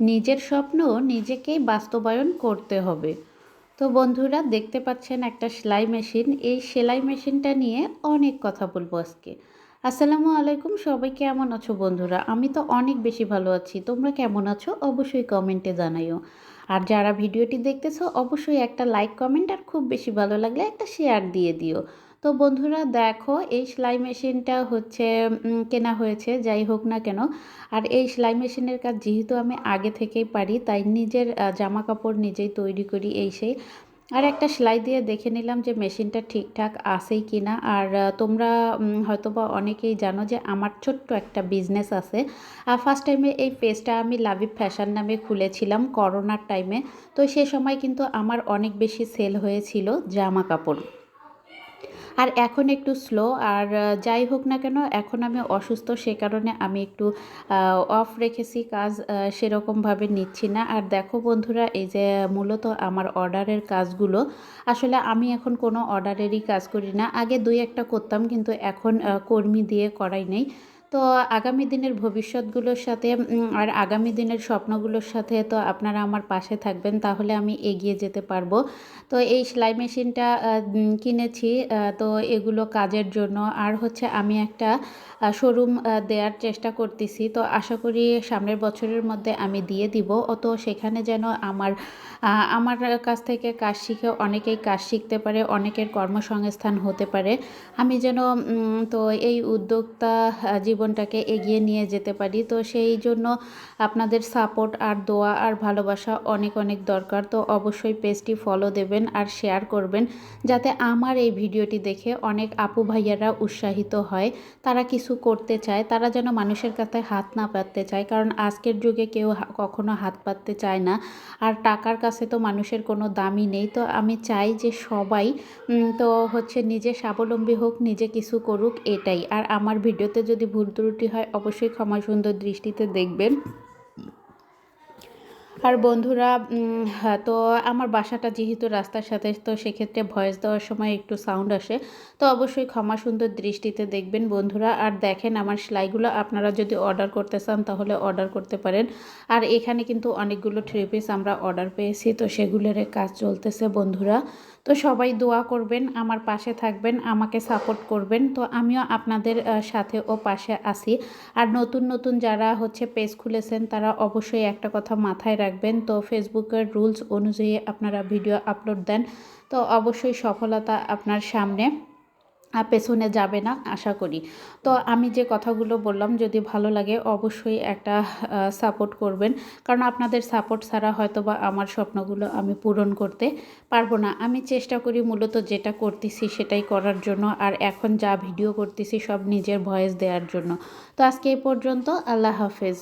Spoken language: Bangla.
নিজের স্বপ্ন নিজেকেই বাস্তবায়ন করতে হবে। তো বন্ধুরা, দেখতে পাচ্ছেন একটা সেলাই মেশিন। এই সেলাই মেশিনটা নিয়ে অনেক কথা বলব আজকে। আসসালামু আলাইকুম, সবাই কেমন আছো বন্ধুরা? আমি তো অনেক বেশি ভালো আছি। তোমরা কেমন আছো? অবশ্যই কমেন্টে জানাইও। আর যারা ভিডিওটি দেখতেছো, অবশ্যই একটা লাইক, কমেন্ট, আর খুব বেশি ভালো লাগলে একটা শেয়ার দিয়ে দিও। তো বন্ধুরা দেখো, এই সেলাই মেশিনটা হচ্ছে কেনা হয়েছে, যাই হোক না কেন। আর এই সেলাই মেশিনের কাজ যেহেতু আমি আগে থেকেই পারি, তাই নিজের জামা কাপড় নিজেই তৈরি করি এই সেই। আর একটা সেলাই দিয়ে দেখে নিলাম যে মেশিনটা ঠিকঠাক আসেই কি না আর তোমরা হয়তোবা অনেকেই জানো যে আমার ছোট্ট একটা বিজনেস আছে। আর ফার্স্ট টাইমে এই পেজটা আমি লাভিব ফ্যাশন নামে খুলেছিলাম করোনার টাইমে তো সে সময় কিন্তু আমার অনেক বেশি সেল হয়েছিল জামা কাপড় আর এখন একটু স্লো আর যাই হোক না কেন, এখন আমি অসুস্থ, সে কারণে আমি একটু অফ রেখেছি, কাজ সেরকমভাবে নিচ্ছি না। আর দেখো বন্ধুরা, এই যে মূলত আমার অর্ডারের কাজগুলো, আসলে আমি এখন কোনো অর্ডারেরই কাজ করি না। আগে দুই একটা করতাম, কিন্তু এখন কর্মী দিয়ে করাই নেই। তো আগামী দিনের ভবিষ্যৎগুলোর সাথে আর আগামী দিনের স্বপ্নগুলোর সাথে তো আপনারা আমার পাশে থাকবেন, তাহলে আমি এগিয়ে যেতে পারব। তো এই সেলাই মেশিনটা কিনেছি তো এগুলো কাজের জন্য। আর হচ্ছে আমি একটা শোরুম দেওয়ার চেষ্টা করতেছি। তো আশা করি সামনের বছরের মধ্যে আমি দিয়ে দিব। অত সেখানে যেন আমার আমার কাছ থেকে কাজ শিখে অনেকেই কাজ শিখতে পারে, অনেকের কর্মসংস্থান হতে পারে। আমি যেন তো এই উদ্যোক্তা জীবনটাকে এগিয়ে নিয়ে যেতে পারি। তো সেই জন্য আপনাদের সাপোর্ট আর দোয়া আর ভালোবাসা অনেক অনেক দরকার। তো অবশ্যই পেজটি ফলো দেবেন আর শেয়ার করবেন যাতে আমার এই ভিডিওটি দেখে অনেক আপু ভাইয়ারা উৎসাহিত হয়। তারা কিছু করতে চায়, তারা যেন মানুষের কাছে হাত না পাততে চায়। কারণ আজকের যুগে কেউ কখনো হাত পাততে চায় না। আর টাকার কাছে তো মানুষের কোনো দামই নেই। তো আমি চাই যে সবাই তো হচ্ছে নিজে স্বাবলম্বী হোক, নিজে কিছু করুক, এটাই। আর আমার ভিডিওতে যদি ভুল ত্রুটি হয় অবশ্যই ক্ষমা সুন্দর দৃষ্টিতে দেখবেন। আর বন্ধুরা হ্যাঁ, তো আমার বাসাটা যেহেতু রাস্তার সাথে তো সেক্ষেত্রে ভয়েস দেওয়ার সময় একটু সাউন্ড আসে। তো অবশ্যই ক্ষমা সুন্দর দৃষ্টিতে দেখবেন বন্ধুরা। আর দেখেন আমার সেলাইগুলো আপনারা যদি অর্ডার করতে চান তাহলে অর্ডার করতে পারেন। আর এখানে কিন্তু অনেকগুলো থ্রি পিস আমরা অর্ডার পেয়েছি তো সেগুলোর কাজ চলতেছে বন্ধুরা। তো সবাই দোয়া করবেন, আমার পাশে থাকবেন, আমাকে সাপোর্ট করবেন। তো আমিও আপনাদের সাথে ও পাশে আসি আর নতুন নতুন যারা হচ্ছে পেজ খুলেছেন, তারা অবশ্যই একটা কথা মাথায় রাখবেন। তো ফেসবুকের রুলস অনুযায়ী আপনারা ভিডিও আপলোড দেন। তো অবশ্যই সফলতা আপনার সামনে। পেছনে যাবে না, আশা করি। তো আমি যে কথাগুলো বললাম, যদি ভালো লাগে অবশ্যই একটা সাপোর্ট করবেন। কারণ আপনাদের সাপোর্ট ছাড়া হয়তো বা আমার স্বপ্নগুলো আমি পূরণ করতে পারব না। আমি চেষ্টা করি মূলত যেটা করতেছি সেটাই করার জন্য, আর এখন যা ভিডিও করতেছি সব নিজের ভয়েস দেওয়ার জন্য। তো আজকে এই পর্যন্ত, আল্লাহ হাফেজ।